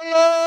Hello.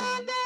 Mama.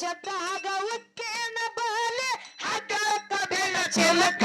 ಶಬ್ದ ಆಗ ಉಕ್ಕೇನ ಬಾಲೆ ಹಗ ಬೆಳ ಚೆಲಕ.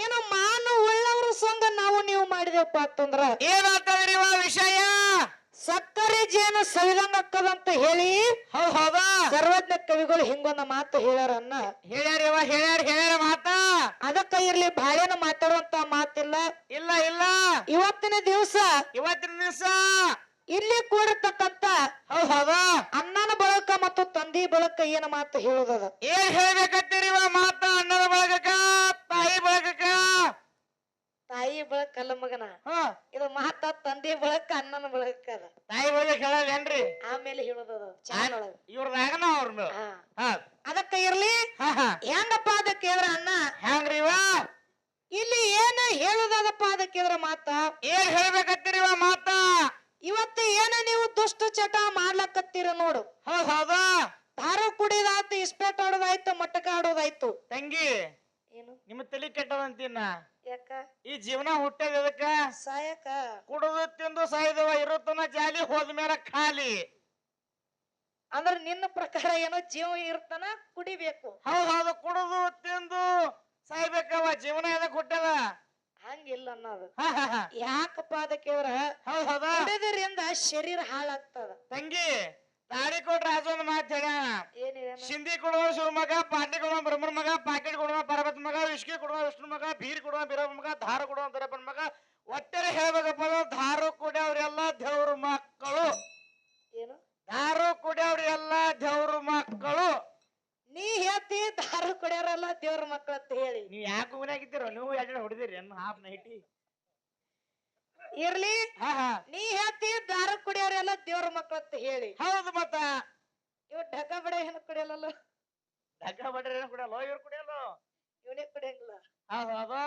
ಏನೋ ಮಾನು ಉಳ್ಳವ್ರ ಸಂಘ ನಾವು ನೀವು ಮಾಡಿದೆವಪ್ಪ ಅಂತಂದ್ರ ಏನಾಗ್ತದ್ರಿ ವಿಷಯ? ಸಕ್ಕರೆ ಜೇನ ಅಂತ ಹೇಳಿ ಹೌದಾ? ಸರ್ವಜ್ಞ ಕವಿಗಳು ಹಿಂಗೊಂದ ಮಾತು ಹೇಳ್ಯಾರನ್ನ. ಹೇಳ್ಯಾರವ ಹೇಳ್ಯಾರ ಹೇಳ್ಯಾರ ಮಾತ? ಅದಕ್ಕ ಇರ್ಲಿ ಬಾಳೆನ ಮಾತಾಡುವಂತ ಮಾತಿಲ್ಲ. ಇಲ್ಲ ಇಲ್ಲ. ಇವತ್ತಿನ ದಿವಸ ಇವತ್ತಿನ ದಿವಸ ಇಲ್ಲಿ ಕೂಡಿರ್ತಕ್ಕಂತ ಹೌದಾ ಅಣ್ಣನ ಬಳಕ ಮತ್ತು ತಂದಿ ಬಳಕ ಏನ ಮಾತು ಹೇಳುದದ? ಏನ್ ಹೇಳ್ಬೇಕಂತೀರಿ ಮಾತ? ಅಣ್ಣನ ಬಳಗಕ ತಾಯಿ ಬಳಕಕ ತಾಯಿ ಬಳಕ ಅಲ್ಲ ಮಗನ. ಹ. ಇದು ಮಾತ ತಂದೆ ಬಳಕ ಅಣ್ಣನ ಬಳಕ ಅದ. ತಾಯಿ ಬಳಕ ಹೇಳಲ್ಲೇನ್ರಿ ಆಮೇಲೆ ಹೇಳುದದ ಚಾನೊಳಗ ಇವ್ರ ಇವ್ರದಾಗನ ಅವ್ರ ಅದಕ್ಕ ಇರ್ಲಿ? ಹೆಂಗಪ್ಪ ಅದಕ್ಕೆ ಹೇಳ್ರ ಅಣ್ಣ? ಹೆಂಗ್ರಿವ ಇಲ್ಲಿ ಏನ ಹೇಳುದದಪ್ಪ ಅದಕ್ಕೆ ಮಾತಾ ಮಾತ? ಏನ್ ಹೇಳ್ಬೇಕಂತೀರಿ ಮಾತ? ಇವತ್ತು ಏನ ನೀವು ದುಷ್ಟ ಚಟ ಮಾಡ್ಲಕತ್ತೀರ ನೋಡು. ಹೌದಾ ದಾರು ಕುಡಿದಾಯ್ತು ಇಸ್ಪೇಟ್ ಆಡೋದಾಯ್ತು ಮಟ್ಟಕ ಆಡೋದಾಯ್ತು. ತಂಗಿ ಏನು? ನಿಮ್ಮ ತಲೆ ಕೆಟ್ಟದಂತೀನ? ಯಾಕ? ಈ ಜೀವನ ಹುಟ್ಟದ ಎದಕ್ಕ? ಸಾಯಕ? ಕುಡಿದು ತಿಂದು ಸಾಯ್ದವ ಇರುತ್ತನ ಜಾಲಿ ಹೋದ್ಮೇಲೆ ಖಾಲಿ. ಅಂದ್ರ ನಿನ್ನ ಪ್ರಕಾರ ಏನೋ ಜೀವ ಇರ್ತಾನ ಕುಡಿಬೇಕು. ಹೌದು ಹೌದು ಕುಡಿದು ತಿಂದು ಸಾಯ್ಬೇಕವ ಜೀವನ ಎದಕ್ ಹುಟ್ಟದ? ಹಂಗಿಲ್ಲ ಅನ್ನೋದು. ಹ ಹ ಹ. ಯಾಕಪ್ಪ ಅದಕ್ಕೆ ಕೇಳ್ರ ಕುಡಿದ್ರಿಂದ ಶರೀರ ಹಾಳಾಗ್ತದ. ತಂಗಿ ತಾಳಿ ಕೊಟ್ರ ಅದೊಂದು ಮಾತು ಹೇಳ. ಏನಿದೆ ಸಿಂಧಿ ಕೊಡುವ ಶಿವ ಮಗ ಪಾಟಿ ಕೊಡುವ ಬ್ರಹ್ಮನ ಮಗ ಪಾಕೆಟ್ ಕೊಡುವ ಪರ್ವತ ಮಗ ವಿಷ್ಕಿ ಕೊಡುವ ವಿಷ್ಣು ಮಗ ಬೀರ್ ಕೊಡುವ ಬೀರಪ್ಪ ಮಗ ಧಾರ ಕೊಡುವ ಬೀರಪ್ಪನ ಮಗ ಒಟ್ಟರೆ ಹೇಳ್ಬೇಕಪ್ಪ ಧಾರು ಕುಡಿಯವ್ರೆಲ್ಲ ದೇವ್ರ ಮಕ್ಕಳು. ಏನು? ದಾರು ಕುಡಿಯವ್ರು ಎಲ್ಲ ದೇವ್ರ ಮಕ್ಕಳು. ನೀ ಹೇಳ್ತಿ ದಾರು ಕುಡಿಯೋರಲ್ಲ ದೇವ್ರ ಮಕ್ಳು ಅಂತ ಹೇಳಿ. ನೀವ್ ಯಾಕೆ ಗುನಾಗಿದ್ದೀರೋ ನೀವು ಎರಡು ಹೊಡೆದಿರಿ ಅನ್ನ ಹಾಫ್ ನೈಟಿ ಇರ್ಲಿ ಹಾ ಹಾ. ನೀ ಹೇಳ್ತಿ ದಾರು ಕುಡಿಯೋರೆಲ್ಲ ದೇವ್ರ ಮಕ್ಳು ಅಂತ ಹೇಳಿ. ಹೌದು ಮತ್ತ. ಇವ್ ಢಗ ಬಡ ಏನು ಕುಡಿಯಲ್ಲ ಧಕ್ಕ ಬಡ ಏನು ಕುಡಿಯಲ್ಲ ಇವ್ರು ಕುಡಿಯಲ್ಲ ಇವನೇ ಕುಡಿಯಂಗಿಲ್ಲ ಹೌದು ಹೌದು.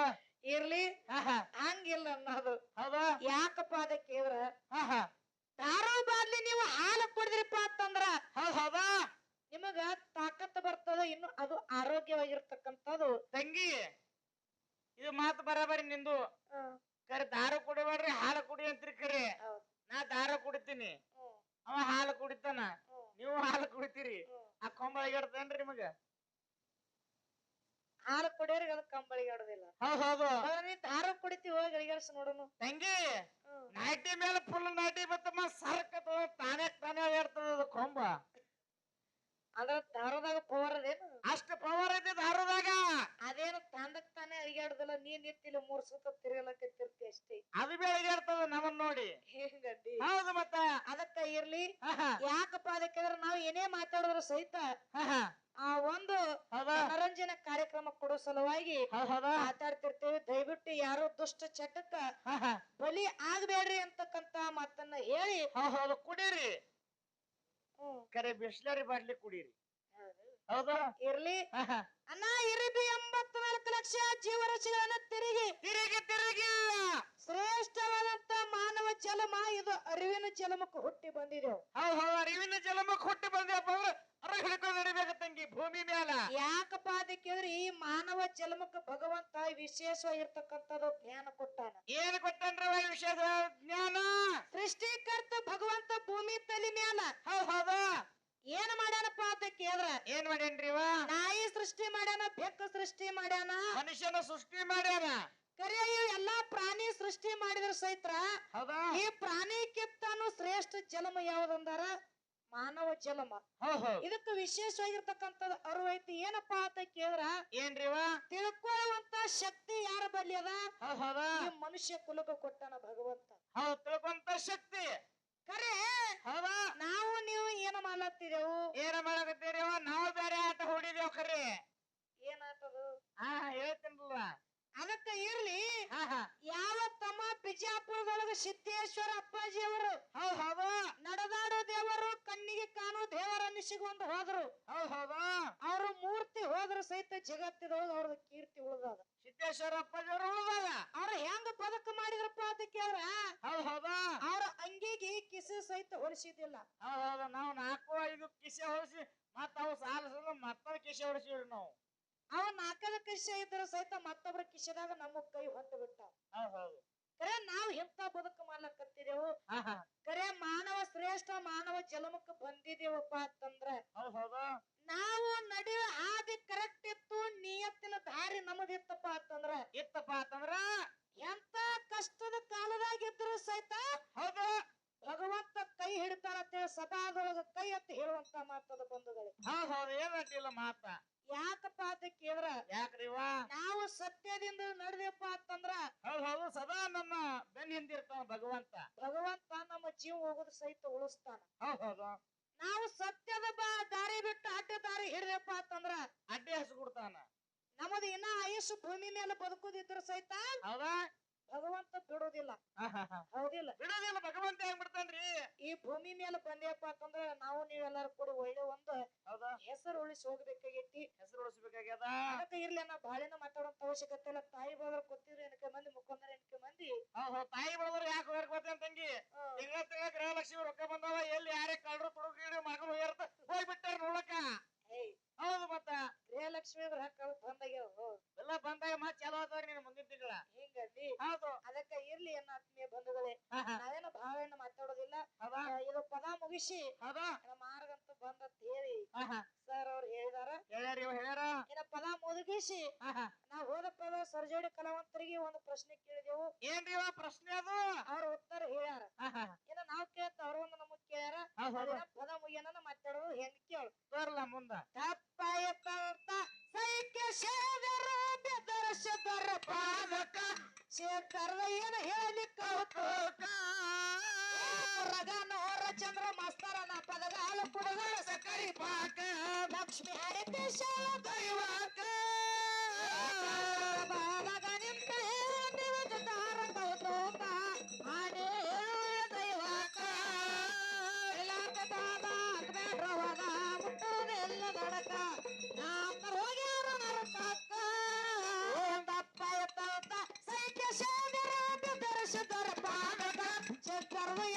ಇರ್ಲಿ ಹಾ ಹಾ. ಹಂಗಿಲ್ಲ ಅನ್ನೋದು. ಹೌದಾ. ಯಾಕಪ್ಪ ಅದಕ್ಕೆ ಇವ್ರ? ಹಾ ಹಾ. ದಾರು ಬಾದ್ಲಿ ನೀವು ಹಾಲು ಕುಡಿದ್ರಿಪ್ಪ ಅಂತಂದ್ರ. ಹೌದು ಹೌದಾ. ನಿಮಗ ತಾಕತ್ ಬರ್ತದ ಇನ್ನು ಅದು ಆರೋಗ್ಯವಾಗಿರ್ತಕ್ಕಂಥದ್ದು. ತಂಗಿ ಇದು ಮಾತು ಬರಾಬರಿ ನಿಂದು. ಕರೆ ದಾರ ಕುಡಿಬೇಡ್ರಿ ಹಾಲು ಕುಡಿ ಅಂತೀರಿ ಕರೆ. ನಾ ದಾರ ಕುಡಿತೀನಿ. ಅವ ಹಾಲು ಕುಡಿತಾನ. ನೀವು ಹಾಲು ಕುಡಿತೀರಿ. ಆ ಕೊಂಬಳಿಗಾಡ್ತೇನ್ರಿ ನಿಮಗ? ಹಾಲು ಕುಡಿಯೋರಿಗೆ ಅದು ಕಂಬಳಿಗಾಡೋದಿಲ್ಲ ಹೌದ್ ಹೌದು. ನೀ ದಾರ ಕುಡಿತಿ ಹೋಗಿ ಅಡಿಗಾಡ್ಸಿ ನೋಡೋನು. ತಂಗಿ. ನಾಟಿ ಮೇಲೆ ಫುಲ್ ನಾಟಿ ಬತ್ತಮ್ಮ ಸರ್ಕ ತಾನೇ ತಾನೇ ಹೇಳ್ತದ ಅದು ಕೊಂಬ. ಅದ್ರ ದಾರದಾಗ ಪವರ್ ಅದೇನು ಅಷ್ಟ ಪವರ್ ಐತೆ ದಾರದಾಗ. ಅದೇನು ತಂದಕ್ ತಾನೇ ಅಡಿಗಾಡುದಿಲ್ಲ ನೀ ನಿಂತಿಲ್ಲ ಮೂರ್ ಸುತ್ತ ತಿರುಗಲಕತ್ತಿರ್ತಿ ಅಷ್ಟೇ. ಅದು ಬೆಳಗಿರ್ತದ ನಮ್ಮನ್ ನೋಡಿ. ಹಿಂಗಡ್ಡಿ ಹೌದು ಮತ್ತ. ಅದಕ್ಕ ಇರ್ಲಿ. ಯಾಕಪ್ಪ ಅದಕ್ಕೆ ನಾವು ಏನೇ ಮಾತಾಡಿದ್ರು ಸಹಿತ ಆ ಒಂದು ಮನರಂಜನೆ ಕಾರ್ಯಕ್ರಮ ಕೊಡೋ ಸಲುವಾಗಿ ಮಾತಾಡ್ತಿರ್ತೇವೆ. ದಯವಿಟ್ಟು ಯಾರೋ ದುಷ್ಟ ಚಟಕ್ಕ ಬಲಿ ಆಗ್ಬೇಡ್ರಿ ಅಂತಕ್ಕಂತ ಮಾತನ್ನ ಹೇಳಿ ಕುಡೀರಿ. ಕರೆ ಬಿಸ್ಲರಿ ಬರ್ಲಿ ಕುಡೀರಿ. ಹೌದಾ? ಇರ್ಲಿ. ಅಣ್ಣ ಇರಿ ಅಣ್ಣ ಇರಿದು ಎಂಬತ್ನಾಲ್ಕು ಲಕ್ಷ ಜೀವರಾಶಿಗಳನ್ನ ತಿರುಗಿ. ತಿರುಗಿ ತಿರುಗಿಲ್ಲ ಶ್ರೇಷ್ಠವಾದ ಜಲಮ ಇದು ಅರಿವಿನ ಜಲಮಕ್ಕೆ ಹುಟ್ಟಿ ಬಂದಿದೆವು ಹೌದ್ ಹೌದು ಅರಿವಿನ ಜಲಮಕ್ಕೆ ಹುಟ್ಟಿ ಬಂದ್ಯಪ್ಪ ಅಂದ್ರೆ ಅರ ಹಿಡ್ಕೊಂಡು ನಡಿಬೇಕು ತಂಗಿ ಭೂಮಿ ಮ್ಯಾಲ. ಯಾಕಪ್ಪ ಅದಕ್ಕೆ ಈ ಮಾನವ ಜಲಮಕ್ಕೆ ಭಗವಂತ ವಿಶೇಷವಾಗಿರ್ತಕ್ಕಂಥದ್ದು ಜ್ಞಾನ ಕೊಟ್ಟಾನ. ಏನ್ ಕೊಟ್ಟನ್ರ ವಿಶೇಷ ಜ್ಞಾನ? ಸೃಷ್ಟಿಕರ್ತ ಭಗವಂತ ಭೂಮಿ ತಲೆ ಮ್ಯಾಲ. ಹೌದ್ ಹೌದಾ. ಏನ್ ಮಾಡ್ಯಾನಪ್ಪ ಅಂತ ಕೇಳ್ರ ಏನ್ ಮಾಡ್ಯಾನ್ರಿ ನಾಯಿ ಸೃಷ್ಟಿ ಮಾಡ್ಯಾನ ಬೆಕ್ಕ ಸೃಷ್ಟಿ ಮಾಡ್ಯಾನ. ಮನುಷ್ಯನ ಸೃಷ್ಟಿ ಮಾಡ್ಯಾನ. ಕರೆ ಎಲ್ಲ ಎಲ್ಲಾ ಪ್ರಾಣಿ ಸೃಷ್ಟಿ ಮಾಡಿದ್ರ ಸಹಿತ ಹೌದಾ? ಈ ಪ್ರಾಣಿಕ್ಕಿಂತಾನು ಶ್ರೇಷ್ಠ ಜಲಮ ಯಾವ್ದಂದಾರ? ಮಾನವ ಜನ್ಮ. ಇದಕ್ಕ ವಿಶೇಷವಾಗಿರ್ತಕ್ಕಂಥದ್ದು ಅರಿವು ಐತಿ. ಏನಪ್ಪಾ ಅಂತ ಕೇಳಿದ್ರ? ಏನ್ರಿವ ತಿಳ್ಕೊಳ್ಳುವಂತ ಶಕ್ತಿ ಯಾರ ಬಲ್ಲಿ ಅದ? ಈ ಮನುಷ್ಯ ಕುಲಕ ಕೊಟ್ಟನ ಭಗವಂತ. ಹೌದು ತಿಳ್ಕೊಂತ ಶಕ್ತಿ. ಕರೆ ಹೌದಾ? ನಾವು ನೀವು ಏನ ಮಾಡತ್ತಿದೆವು ಏನ ಮಾಡಕತ್ತೀರಿ ನಾವು ಬೇರೆ ಆಟ ಹೊಡಿದೇವ್ ಕರೆ. ಏನಾತದು? ಹಾ ಹೇಳ್ತೀನಲ್ಲ ಅದಕ್ಕ ಇರ್ಲಿ. ಯಾವ ತಮ್ಮ ಬಿಜಾಪುರದೊಳಗ ಸಿದ್ದೇಶ್ವರ ಅಪ್ಪಾಜಿ ಅವರು ನಡೆದಾಡೋ ದೇವರು ಕಣ್ಣಿಗೆ ಕಾಣೋ ದೇವರ ಅನಿಸಿಕೊಂಡು ಹೋದ್ರು. ಅವರು ಅವ್ರ ಮೂರ್ತಿ ಹೋದ್ರ ಸಹಿತ ಜಗತ್ತಿದೊಳಗ ಅವ್ರದ್ದು ಕೀರ್ತಿ ಉಳ್ದದ. ಸಿದ್ದೇಶ್ವರ ಅಪ್ಪಾಜಿಯವರು ಉಳಿದಾಗ ಅವ್ರ ಹೆಂಗ ಬದುಕು ಮಾಡಿದ್ರಪ್ಪ ಹೌದ್ ಹೌದಾ ಅವ್ರ ಅಂಗಿಗೆ ಕಿಸೆ ಸಹಿತ ಹೊರಿಸಿದಿಲ್ಲ ನಾವು ನಾಲ್ಕು ಐದು ಕಿಸೆ ಹೊರಿಸಿ ಮತ್ತ ಅವು ಸಾಲ ಮತ್ತೊಂದು ಕಿಸೆ ಹೊಡಿಸಿವ್ರಿ ನಾವು. ಅವ ನಾಲ್ಕದ ಕಿಸೆ ಇದ್ರ ಸಹಿತ ಮತ್ತೊಬ್ರ ಕಿಸೆದಾಗ ನಮ್ಮ ಕೈ ಹೊತ್ತು ಬಿಟ್ಟ ಕರೆ ನಾವ್ ಎಂತ ಬದುಕು ಮಾಡ್ಲಕತ್ತಿದೆವು. ಕರೆ ಮಾನವ ಶ್ರೇಷ್ಠ ಮಾನವ ಜಲಮಕ್ಕೆ ಬಂದಿದೇವಪ್ಪ ಅಂತಂದ್ರ ನಾವು ನಡೆ ಹಾದಿ ಕರೆಕ್ಟ್ ಇತ್ತು ನಿಯತ್ತಿನ ದಾರಿ ನಮದಿತ್ತಪ್ಪ ಅಂತಂದ್ರ ಇತ್ತಪ್ಪ ಅಂತಂದ್ರ? ಎಂತ ಕಷ್ಟದ ಕಾಲದಾಗಿದ್ರು ಸಹಿತ ಹೌದು. ಹಿಡಿತಾನಂತೇಳಿ ಸದಾದೊಳಗ ಕೈ ಎತ್ತಿ ಹೇಳುವಂತ ಮಾತದ ಬಂಧುಗಳೇ ಹೌದ್ ಹೌದು ಏನ್ ಅಡ್ಡಿಲ್ಲ ಮಾತ? ಯಾಕಪ್ಪ ಅಂತ ಕೇಳ್ರ ಯಾಕ್ರಿವಾ ನಾವು ಸತ್ಯದಿಂದ ನಡೆದಪ್ಪ ಅಂತಂದ್ರ ಹೌದ್ ಹೌದು ಸದಾ ನಮ್ಮ ಬೆನ್ ಹಿಂದಿರ್ತಾವ ಭಗವಂತ. ಭಗವಂತ ನಮ್ಮ ಜೀವ ಹೋಗೋದು ಸಹಿತ ಉಳಿಸ್ತಾನ. ಹೌದ್ ಹೌದು. ನಾವು ಸತ್ಯದ ಬಾ ದಾರಿ ಬಿಟ್ಟು ಅಡ್ಡ ದಾರಿ ಹಿಡಿದಪ್ಪ ಅಂತಂದ್ರ ಅಡ್ಡಿ ಹಸು ಕೊಡ್ತಾನ ನಮ್ಮದು ಇನ್ನ ಆಯುಷ್ ಭೂಮಿ ಮೇಲೆ ಬದುಕುದಿದ್ರ ಸಹಿತ ಹೌದಾ? ಭಗವಂತ ಬಿಡೋದಿಲ್ಲ. ಹೌದಿಲ್ಲ. ಬಿಡೋದಿಲ್ಲ ಭಗವಂತ ಹೆಂಗ್ ಬಿಡ್ತಾನ್ರಿ? ಈ ಭೂಮಿ ಮೇಲೆ ಬಂದೇಪ್ಪ ಅಂತಂದ್ರ ನಾವು ನೀವೆಲ್ಲಾರು ಕೂಡ ಒಳ್ಳೆ ಒಂದು ಹೆಸರು ಉಳಿಸಿ ಹೋಗ್ಬೇಕಾಗೈತಿ. ಹೆಸರು ಉಳಿಸ್ಬೇಕಾಗ್ಯದ? ಅದಕ್ಕೆ ಇರ್ಲಿ ನಾ ಬಾಳೆನ ಮಾತಾಡೋಂತ ಅವಶ್ಯಕತೆ ಇಲ್ಲ. ತಾಯಿ ಬಂದ್ರ ಕೂತಿದ್ರೆ ಎನಕ ಮಂದಿ ಮುಖಂದ್ರ ಎನಕ ಮಂದಿ. ತಾಯಿ ಬೆಳೆದ್ರು ಯಾಕೆ ಹೋಗ್ಯಾರ ಗೊತ್ತೇನ್ ತಂಗಿ? ತಿಂಗಳ ತಿಂಗಳ ಗೃಹಲಕ್ಷ್ಮಿ ರೊಕ್ಕ ಬಂದಾವ ಎಲ್ಲಿ ಯಾರೇ ಕಳ್ರು ತುಡುಗಿಡಿ ಮಗಳು ಹೋಗಿರ್ತ ಹೋಗ್ಬಿಟ್ಟಾರ ನೋಡಕ ಏಯ್ ಹೌದು ಮತ್ತ ಗೃಹಲಕ್ಷ್ಮಿ ಹಕ್ಕಳು ಬಂದಾಗ್ಯಾವ. ಎಲ್ಲ ಬಂದಾಗ ಮತ್ ಚಾಲು ಆದವ್ರಿ ನೀನ್ ಮುಂದಿನ ತಿಂಗಳ. ಹಿಂಗಂದಿ ಹೌದು. ಅದಕ್ಕ ಇರ್ಲಿ ಅನ್ನ ಆತ್ಮೀಯ ಬಂಧುಗಳೇ. ನಾವೇನು ಭಾವೇನ ಮಾತಾಡೋದಿಲ್ಲ. ಇದು ಪದ ಮುಗಿಸಿ ನಮ್ಮ ಮಾರ್ಗಂತ ಬಂದತ್ ಹೇಳಿ. ಸರ್ ಅವ್ರು ಹೇಳಿದಾರ. ಹೇಳ್ಯಾರ ಇನ್ನ ಪದ ಮುಗಿಸಿ ನಾವು ಹೋದ ಪದ ಸರ್ಜೋಡಿ ಕಲಾವಂತರಿಗೆ ಒಂದು ಪ್ರಶ್ನೆ ಕೇಳಿದೆವು. ಏನ್ರಿ ಪ್ರಶ್ನೆ ಅದು? ಅವ್ರ ಉತ್ತರ ಹೇಳ್ಯಾರ. ಇನ್ನ ನಾವ್ ಕೇಳ್ತ ಅವ್ರ ಒಂದು ನಮಗ್ ಕೇಳ್ಯಾರ. ಪದ ಮುಗಿಯನ ಮಾತಾಡೋದು ಹೆಂಗ್ ಕೇಳು ತೋರ್ಲ ಮುಂದ. ತಪ್ಪಾಯತಂತ ಸೈಕ್ಯ ಬೆದರ ಬೆದರ್ಶದರ ಪಾದಕ ಶೇಖರದ ಏನ ಹೇಳಿಕ ರಗನೋರ ಚಂದ್ರ ಮಸ್ತರನ ಪದಗಾಲ ಕುಡಗಳ ಸಕರಿ ಪಾಕ. ಲಕ್ಷ್ಮಿ ಹರಿತೇಶ ದೈವಾಕ. பார்வை